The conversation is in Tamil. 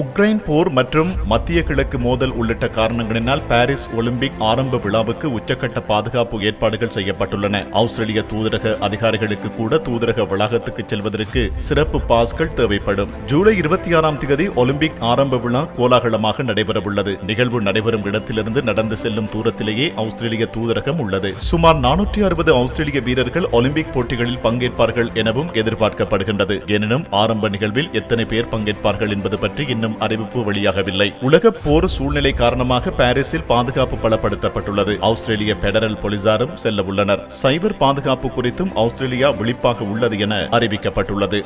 உக்ரைன் போர் மற்றும் மத்திய கிழக்கு மோதல் உள்ளிட்ட காரணங்களினால் பாரிஸ் ஒலிம்பிக் ஆரம்ப விழாவுக்கு உச்சக்கட்ட பாதுகாப்பு ஏற்பாடுகள் செய்யப்பட்டுள்ளன. ஆஸ்திரேலிய தூதரக அதிகாரிகளுக்கு கூட தூதரக வளாகத்துக்கு செல்வதற்கு சிறப்பு பாஸ்கள் தேவைப்படும். ஜூலை இருபத்தி ஆறாம் தேதி ஒலிம்பிக் ஆரம்ப விழா கோலாகலமாக நடைபெறவுள்ளது. நிகழ்வு நடைபெறும் இடத்திலிருந்து நடந்து செல்லும் தூரத்திலேயே ஆஸ்திரேலிய தூதரகம் உள்ளது. சுமார் நானூற்றி அறுபது ஆஸ்திரேலிய வீரர்கள் ஒலிம்பிக் போட்டிகளில் பங்கேற்பார்கள் எனவும் எதிர்பார்க்கப்படுகின்றது. எனினும் ஆரம்ப நிகழ்வில் எத்தனை பேர் பங்கேற்பார்கள் என்பது பற்றி இன்னும் அறிவிப்பு வெளியாகவில்லை. உலக போர் சூழ்நிலை காரணமாக பாரிஸில் பாதுகாப்பு பலப்படுத்தப்பட்டுள்ளது. ஆஸ்திரேலிய பெடரல் போலீசாரும் செல்ல உள்ளனர் சைபர் பாதுகாப்பு குறித்தும் ஆஸ்திரேலியா விழிப்பாக உள்ளது என அறிவிக்கப்பட்டுள்ளது.